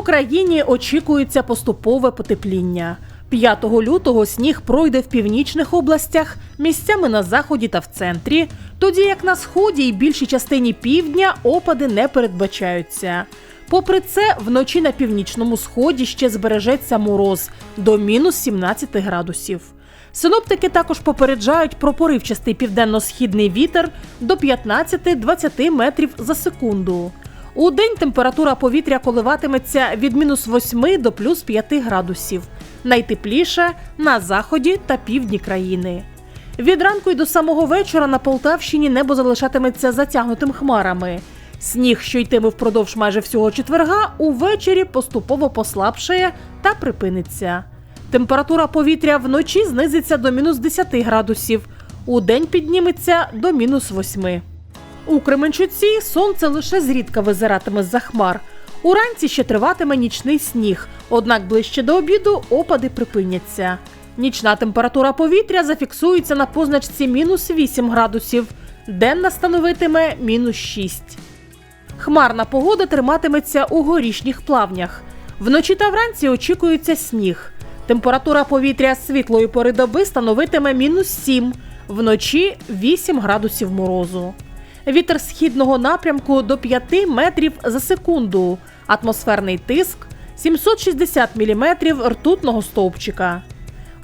Україні очікується поступове потепління. 5 лютого сніг пройде в північних областях, місцями на заході та в центрі, тоді як на сході і більшій частині півдня опади не передбачаються. Попри це, вночі на північному сході ще збережеться мороз до мінус 17 градусів. Синоптики також попереджають про поривчастий південно-східний вітер до 15-20 метрів за секунду. У день температура повітря коливатиметься від мінус 8 до плюс 5 градусів. Найтепліше на заході та півдні країни. Від ранку й до самого вечора на Полтавщині небо залишатиметься затягнутим хмарами. Сніг, що йтиме впродовж майже всього четверга, увечері поступово послабшає та припиниться. Температура повітря вночі знизиться до мінус 10 градусів, у день підніметься до мінус 8. У Кременчуці сонце лише зрідка визиратиме з-за хмар. Уранці ще триватиме нічний сніг, однак ближче до обіду опади припиняться. Нічна температура повітря зафіксується на позначці мінус 8 градусів, денна становитиме мінус 6. Хмарна погода триматиметься у горішніх плавнях. Вночі та вранці очікується сніг. Температура повітря світлої пори доби становитиме мінус 7, вночі 8 градусів морозу. Вітер східного напрямку до 5 метрів за секунду. Атмосферний тиск 760 міліметрів ртутного стовпчика.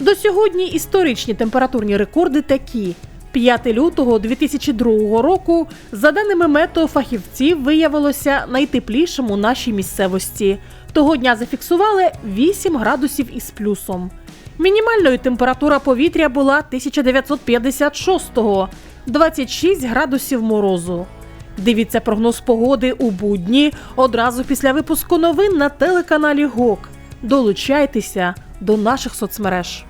До сьогодні історичні температурні рекорди такі. 5 лютого 2002 року, за даними метеофахівців, виявилося найтеплішим у нашій місцевості. Того дня зафіксували 8 градусів із плюсом. Мінімальною температура повітря була 1956-го 26 градусів морозу. Дивіться прогноз погоди у будні одразу після випуску новин на телеканалі ГОК. Долучайтеся до наших соцмереж.